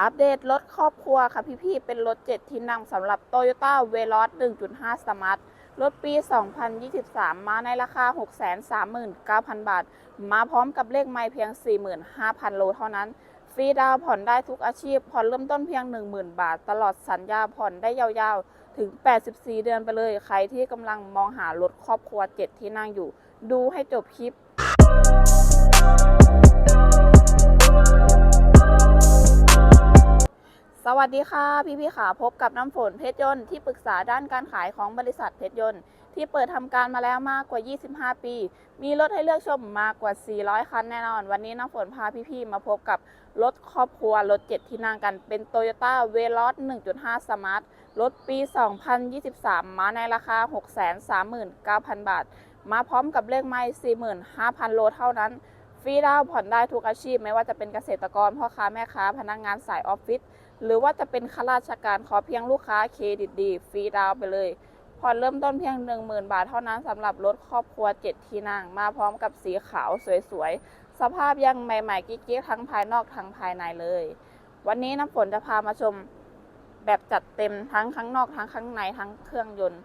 อัปเดตรถครอบครัวค่ะพี่ๆ เป็นรถ 7 ที่นั่งสำหรับ Toyota v e l o s 1.5 Smart รถปี 2023 มาในราคา 639,000 บาท มาพร้อมกับเลขไม่เพียง 45,000 โลเท่านั้น ฟรีดาวผ่อนได้ทุกอาชีพ ผ่อนเริ่มต้นเพียง 10,000 บาท ตลอดสัญญาผ่อนได้ยาวๆ ถึง 84 เดือนไปเลย ใครที่กำลังมองหารถครอบครัว 7 ที่นั่งอยู่ ดูให้จบคลิป สวัสดีค่ะ พี่พี่ขาพบกับน้ำฝนเพชรยนต์ที่ปรึกษาด้านการขายของบริษัทเพชรยนต์ที่เปิดทำการมาแล้วมากกว่า 25 ปี มีรถให้เลือกชมมากกว่า 400 คันแน่นอน วันนี้น้ำฝนพาพี่พี่ๆมาพบกับรถครอบครัว รถ 7 ที่นั่งกันเป็น Toyota v e l o s 1.5 Smart รถปี 2023 มาในราคา 639,000 บาท มาพร้อมกับเลขไมล์45,000 โลเท่านั้น ฟรีดาวผ่อนได้ทุกอาชีพ ไม่ว่าจะเป็นเกษตรกรพ่อค้าแม่ค้าพนักงานสายออฟฟิศ หรือว่าจะเป็นข้าราชการขอเพียงลูกค้าเครดิตดีฟรีดาวไปเลยผ่อนเริ่มต้นเพียง 10,000 บาทเท่านั้นสำหรับรถครอบครัว 7 ที่นั่งมาพร้อมกับสีขาวสวยๆ สภาพยังใหม่ๆ กิ๊กๆ ทั้งภายนอกทั้งภายในเลย วันนี้น้ำฝนจะพามาชมแบบจัดเต็มทั้งข้างนอกทั้งข้างในทั้งเครื่องยนต์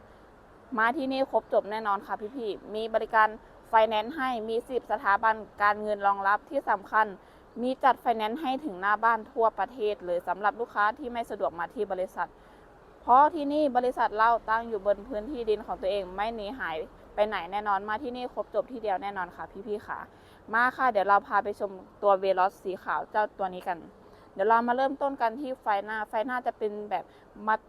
มาที่นี่ครบจบแน่นอนค่ะพี่ๆ มีบริการไฟแนนซ์ให้มีสิบสถาบันการเงินรองรับที่สำคัญ มีจัดไฟแนนซ์ให้ถึงหน้าบ้านทั่วประเทศเลยสำหรับลูกค้าที่ไม่สะดวกมาที่บริษัท เพราะที่นี่บริษัทเราตั้งอยู่บนพื้นที่ดินของตัวเองไม่หนีหายไปไหนแน่นอนมาที่นี่ครบจบที่เดียวแน่นอนค่ะพี่ๆค่ะ มาค่ะ เดี๋ยวเราพาไปชมตัวเวลอสสีขาวเจ้าตัวนี้กัน เดี๋ยวเรามาเริ่มต้นกันที่ไฟหน้า ไฟหน้าจะเป็นแบบ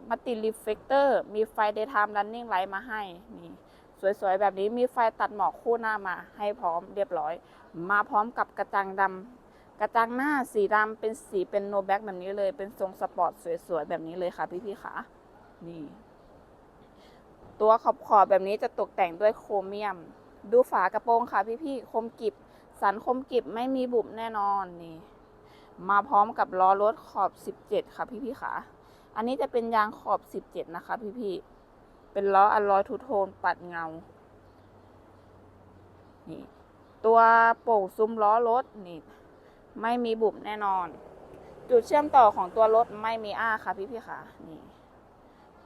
มัตติรีเฟกเตอร์มีไฟ daytime running light มาให้นี่สวยๆ แบบนี้มีไฟตัดหมอกคู่หน้ามาให้พร้อมเรียบร้อย มาพร้อมกับกระจังดำ กระจังหน้าสีดำเป็นสีเป็นโนแบ็กแบบนี้เลย เป็นทรงสปอร์ตสวยๆ แบบนี้เลยค่ะพี่ๆค่ะ นี่ ตัวขอบขอบแบบนี้จะตกแต่งด้วยโครเมียม ดูฝากระโปรงค่ะพี่ๆ คมกิบ สันคมกิบไม่มีบุบแน่นอนนี่ มาพร้อมกับล้อรถขอบ 17 ค่ะพี่ๆค่ะ อันนี้จะเป็นยางขอบ 17 นะคะ พี่ๆ เป็นล้ออัลลอยทูโทนปัดเงา นี่ ตัวโป่งซุ้มล้อรถนี่ ไม่มีบุบแน่นอน จุดเชื่อมต่อของตัวรถไม่มีอ้าค่ะพี่ๆค่ะนี่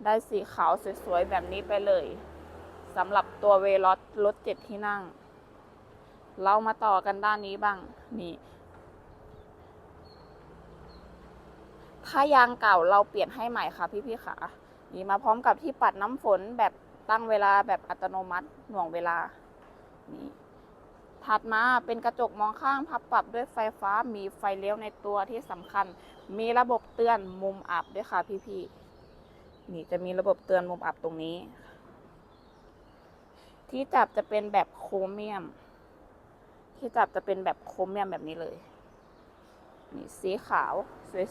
ได้สีขาวสวยๆแบบนี้ไปเลยสำหรับตัวเวลอสรถเจ็ดที่นั่ง เรามาต่อกันด้านนี้บ้างนี่ถ้ายางเก่าเราเปลี่ยนให้ใหม่ค่ะพี่ๆค่ะนี่มาพร้อมกับที่ปัดน้ำฝนแบบตั้งเวลาแบบอัตโนมัติหน่วงเวลานี่ ถัดมาเป็นกระจกมองข้างพับปรับด้วยไฟฟ้ามีไฟเลี้ยวในตัวที่สำคัญ มีระบบเตือนมุมอับด้วยค่ะพี่ๆนี่จะมีระบบเตือนมุมอับตรงนี้ ที่จับจะเป็นแบบโครเมียม ที่จับจะเป็นแบบโครเมียมแบบนี้เลย นี่สีขาว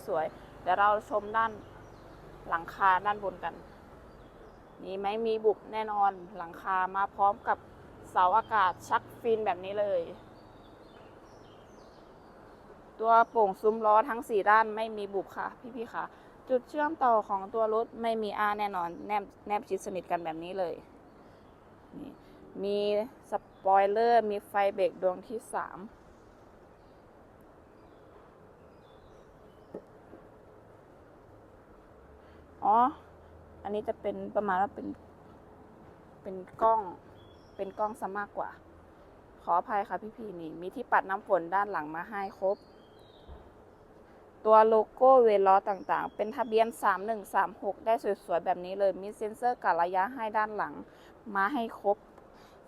สวยๆเดี๋ยวเราชมด้านหลังคาด้านบนกัน นี่ไหมมีบุบแน่นอนหลังคามาพร้อมกับ เสาอากาศชักฟินแบบนี้เลย ตัวโป่งซุ้มล้อทั้งสี่ด้านไม่มีบุบค่ะ พี่ๆค่ะ จุดเชื่อมต่อของตัวรถไม่มีอาแน่นอนแนบแนบชิดสนิทกันแบบนี้เลยนี่มีสปอยเลอร์ มีไฟเบรกดวงที่สามอ๋อ อันนี้จะเป็นประมาณว่าเป็น เป็นกล้อง เป็นกล้องซะมากกว่า ขออภัยค่ะพี่พีนี่ มีที่ปัดน้ำฝนด้านหลังมาให้ครบ ตัวโลโก้เวลอต่างๆ เป็นทะเบียน 3136 ได้สวยๆ แบบนี้เลย มีเซ็นเซอร์กะระยะให้ด้านหลังมาให้ครบ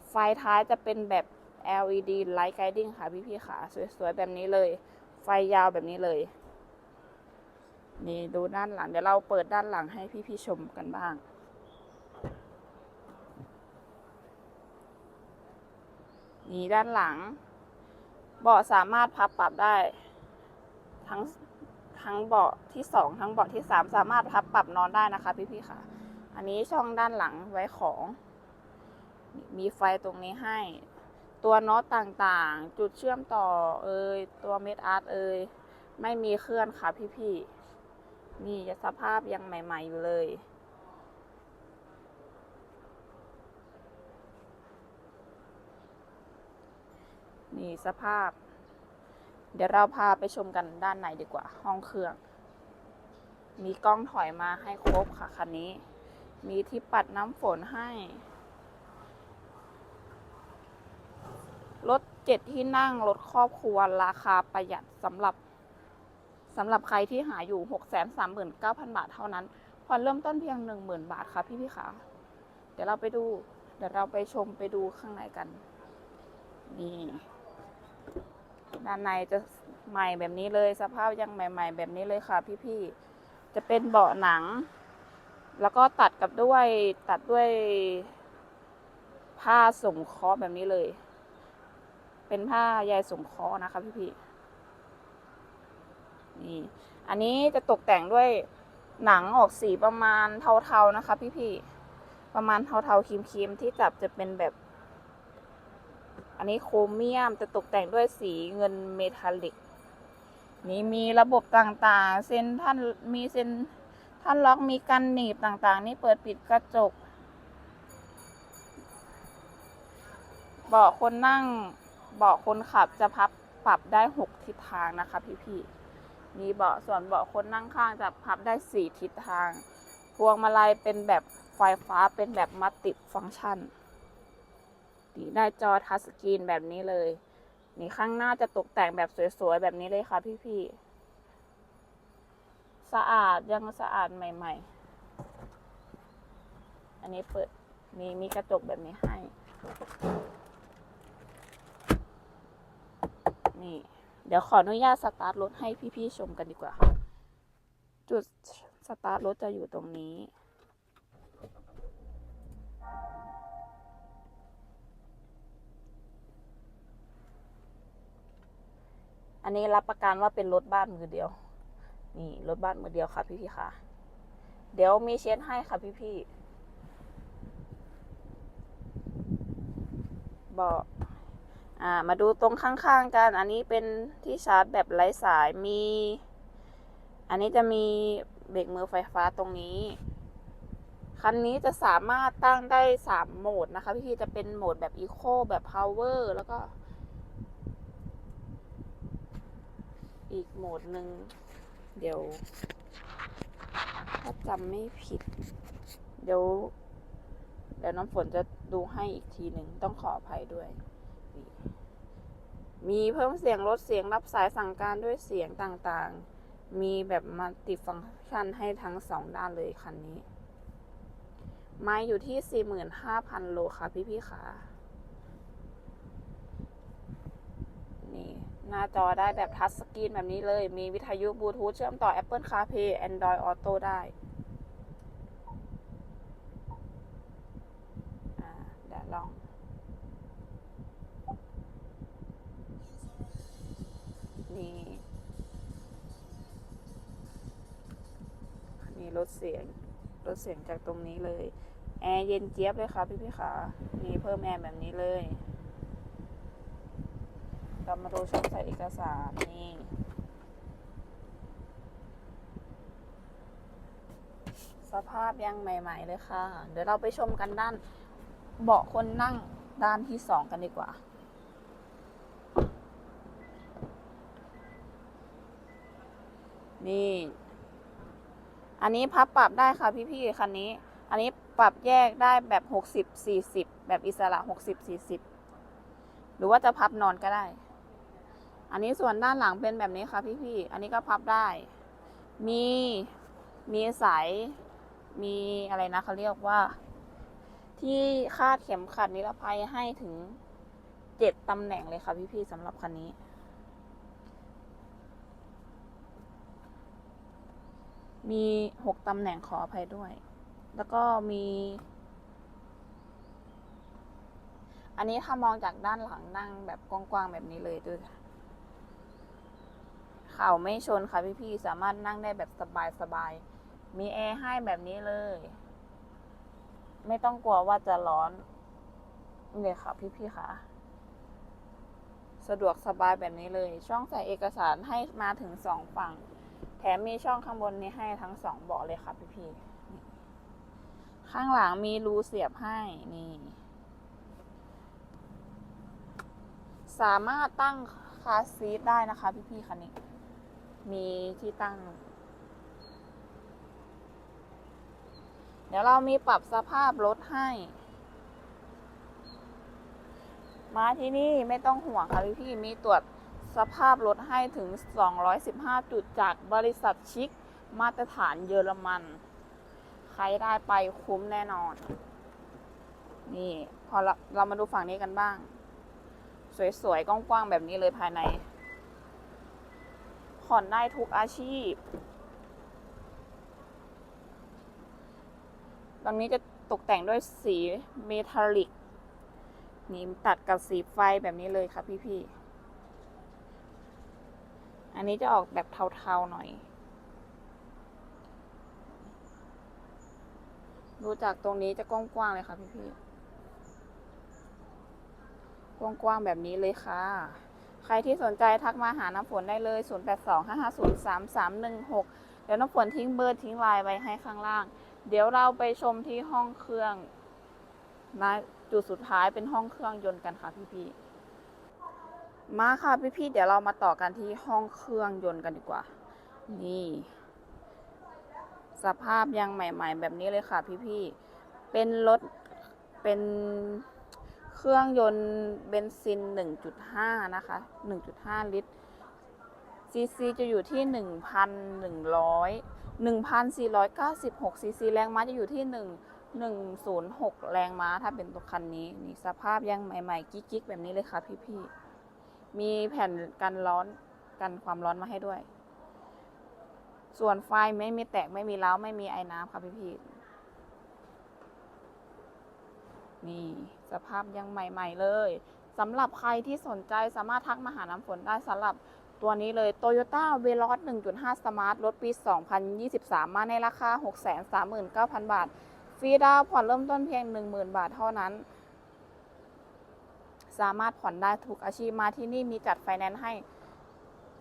ไฟท้ายจะเป็นแบบ LED Light Guiding ค่ะพี่ๆค่ะ สวยๆ แบบนี้เลย ไฟยาวแบบนี้เลย นี่ดูด้านหลัง เดี๋ยวเราเปิดด้านหลังให้พี่ๆชมกันบ้าง นี่ด้านหลัง เบาะสามารถพับปรับได้ ทั้งทั้งเบาะที่สองทั้งเบาะที่สามสามารถพับปรับนอนได้นะคะพี่ๆค่ะ อันนี้ช่องด้านหลังไว้ของ มีไฟตรงนี้ให้ ตัวน็อตต่างๆ จุดเชื่อมต่อเอ่ยตัวเม็ดอาร์ตเอ่ยไม่มีเคลื่อนค่ะพี่ๆนี่สภาพยังใหม่ ๆ อยู่เลย นี่สภาพ เดี๋ยวเราพาไปชมกันด้านในดีกว่า ห้องเครื่อง มีกล้องถอยมาให้ครบค่ะคันนี้ มีที่ปัดน้ำฝนให้ รถเจ็ดที่นั่งรถครอบครัวราคาประหยัดสำหรับสำหรับใครที่หาอยู่หกแสนสามหมื่นเก้าพันบาทเท่านั้นผ่อนเริ่มต้นเพียงหนึ่งหมื่นบาทค่ะพี่พี่ๆค่ะเดี๋ยวเราไปดู เดี๋ยวเราไปชมไปดูข้างในกัน นี่ ด้านในจะใหม่แบบนี้เลย สภาพยังใหม่ ๆ แบบนี้เลยค่ะ พี่ๆ จะเป็นเบาะหนัง แล้วก็ตัดกับด้วยตัดด้วย ผ้าสงเคราะห์แบบนี้เลย เป็นผ้าใยสงเคราะห์นะคะพี่ๆ นี่ อันนี้จะตกแต่งด้วยหนังออกสีประมาณเทาๆนะคะ พี่ๆ ประมาณเทาๆครีมๆที่จับจะเป็นแบบ อันนี้โครเมียมจะตกแต่งด้วยสีเงินเมทัลลิก นี่มีระบบต่างๆ เซ็นท่านมีเซ็นท่านล็อกมีกันหนีบต่างๆ นี่เปิดปิดกระจกเบาะคนนั่งเบาะคนขับจะพับปรับได้หกทิศทางนะคะพี่ๆมีเบาะส่วนเบาะคนนั่งข้างจะพับได้สี่ทิศทาง พวงมาลัยเป็นแบบไฟฟ้าเป็นแบบมัลติฟังก์ชัน นี่ได้จอทัชสกรีนแบบนี้เลย นี่ข้างหน้าจะตกแต่งแบบสวยๆ แบบนี้เลยค่ะพี่ๆ สะอาดยังสะอาดใหม่ ๆ อันนี้เปิดมีมีกระจกแบบนี้ให้ นี่ เดี๋ยวขออนุญาตสตาร์ทรถให้พี่ๆชมกันดีกว่า จุดสตาร์ทรถจะอยู่ตรงนี้ อันนี้รับประกันว่าเป็นรถบ้านมือเดียว นี่รถบ้านมือเดียวค่ะ พี่ๆค่ะ เดี๋ยวมีเช็ดให้ค่ะพี่ๆบอกอ่ามาดูตรงข้างๆกัน อันนี้เป็นที่ชาร์จแบบไร้สายมี อันนี้จะมีเบรกมือไฟฟ้าตรงนี้ คันนี้จะสามารถตั้งได้สามโหมดนะคะ พี่ๆจะเป็นโหมดแบบอีโคแบบพาวเวอร์แล้วก็ อีกโหมดหนึ่งเดี๋ยว ถ้าจำไม่ผิด เดี๋ยว เดี๋ยวน้ำฝนจะดูให้อีกทีหนึ่งต้องขออภัยด้วย มีเพิ่มเสียงลดเสียงรับสายสั่งการด้วยเสียงต่างๆ มีแบบมัลติฟังก์ชันให้ทั้งสองด้านเลยคันนี้ ไม้อยู่ที่ 45,000 โลค่ะพี่ๆค่ะ นี่ หน้าจอได้แบบทัชสกรีนแบบนี้เลย มีวิทยุบลูทูธเชื่อมต่อ Apple CarPlay Android Auto ได้อ่าเดี๋ยวลอง นี่นี่ลดเสียงลดเสียงจากตรงนี้เลย แอร์เย็นเจี๊ยบเลยค่ะพี่พี่ๆขามีเพิ่มแอร์แบบนี้เลย เรามาดูช่องใส่เอกสารนี่สภาพยังใหม่ ๆ เลยค่ะ เดี๋ยวเราไปชมกันด้านเบาะคนนั่งด้านที่สองกันดีกว่า นี่ อันนี้พับปรับได้ค่ะพี่ๆคันนี้ อันนี้ปรับแยกได้แบบหกสิบสี่สิบแบบอิสระหกสิบสี่สิบหรือว่าจะพับนอนก็ได้ อันนี้ส่วนด้านหลังเป็นแบบนี้ค่ะพี่ๆ อันนี้ก็พับได้ มี มีสาย มีอะไรนะเขาเรียกว่า ที่คาดเข็มขัดนิรภัยให้ถึงเจ็ดตำแหน่งเลยค่ะพี่ๆสำหรับคันนี้ มีหกตำแหน่งขออภัยด้วย แล้วก็มี อันนี้ถ้ามองจากด้านหลังนั่งแบบกว้างๆแบบนี้เลยดู เข่าไม่ชนค่ะพี่ๆ สามารถนั่งได้แบบสบายๆ มีแอร์ให้แบบนี้เลย ไม่ต้องกลัวว่าจะร้อนเลยค่ะพี่ๆ ค่ะ สะดวกสบายแบบนี้เลย ช่องใส่เอกสารให้มาถึงสองฝั่ง แถมมีช่องข้างบนนี้ให้ทั้งสองเบาะเลยค่ะพี่พี่ๆข้างหลังมีรูเสียบให้นี่สามารถตั้งคาซีทได้นะคะ พี่พี่ๆคันนี้ มีที่ตั้ง เดี๋ยวเรามีปรับสภาพรถให้ มาที่นี่ไม่ต้องห่วงค่ะพี่พี่มีตรวจสภาพรถให้ถึง 215 จุดจากบริษัทชิคมาตรฐานเยอรมัน ใครได้ไปคุ้มแน่นอน นี่ พอเราเรามาดูฝั่งนี้กันบ้าง สวยๆ กว้างๆ แบบนี้เลยภายใน ผ่อนได้ทุกอาชีพ ตรงนี้จะตกแต่งด้วยสีเมทัลลิก นี่ตัดกับสีไฟแบบนี้เลยค่ะพี่ๆ อันนี้จะออกแบบเทาๆหน่อย ดูจากตรงนี้จะกว้างๆเลยค่ะพี่ๆ กว้างๆแบบนี้เลยค่ะ ใครที่สนใจทักมาหาน้ำฝนได้เลย 0825503316 เดี๋ยวน้ำฝนทิ้งเบอร์ทิ้งไลน์ไว้ให้ข้างล่าง เดี๋ยวเราไปชมที่ห้องเครื่องนะจุดสุดท้ายเป็นห้องเครื่องยนต์กันค่ะพี่ๆ มาค่ะพี่ๆ เดี๋ยวเรามาต่อกันที่ห้องเครื่องยนต์กันดีกว่า นี่ สภาพยังใหม่ ๆ แบบนี้เลยค่ะพี่ๆ เป็นรถเป็น เครื่องยนต์เบนซิน 1.5 นะคะ 1.5 ลิตร ซีซีจะอยู่ที่ 1,100 1,496 ซีซี แรงม้าจะอยู่ที่ 1 106 แรงม้า ถ้าเป็นตัวคันนี้ นี่สภาพยังใหม่ ๆ กิ๊กๆ แบบนี้เลยค่ะพี่ๆ มีแผ่นกันร้อน กันความร้อนมาให้ด้วย ส่วนไฟไม่มีแตก ไม่มีเล้า ไม่มีไอ้น้ำค่ะพี่ๆ นี่สภาพยังใหม่ ๆ เลยสำหรับใครที่สนใจสามารถทักมาหาน้ำฝนได้สำหรับตัวนี้เลย Toyota Veloz 1.5 Smart รถปี 2023 มาในราคา 639,000 บาท ฟรีดาวน์ผ่อนเริ่มต้นเพียง 10,000 บาทเท่านั้น สามารถผ่อนได้ทุกอาชีพมาที่นี่มีจัดไฟแนนซ์ให้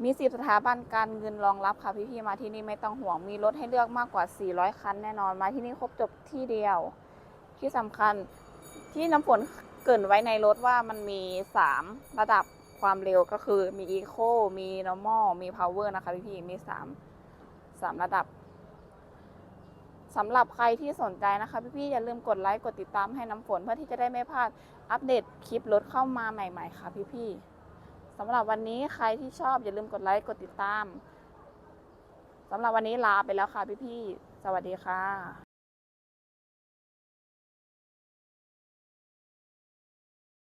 มีสิบสถาบันการเงินรองรับค่ะพี่ๆมาที่นี่ไม่ต้องห่วงมีรถให้เลือกมากกว่า 400 คันแน่นอนมาที่นี่ครบจบที่เดียว ที่สำคัญ ที่น้ำฝนเกรินไว้ในรถว่ามันมี 3 ระดับความเร็วก็คือมี Eco มี Normal มี Power นะคะพี่ๆมี 3 3 ระดับสำหรับใครที่สนใจนะคะพี่ๆอย่าลืมกดไลค์กดติดตามให้น้ำฝนเพื่อที่จะได้ไม่พลาดอัปเดตคลิปรถเข้ามาใหม่ ๆ ค่ะพี่ๆสำหรับวันนี้ใครที่ชอบอย่าลืมกดไลค์กดติดตามสำหรับวันนี้ลาไปแล้วค่ะพี่ๆสวัสดีค่ะ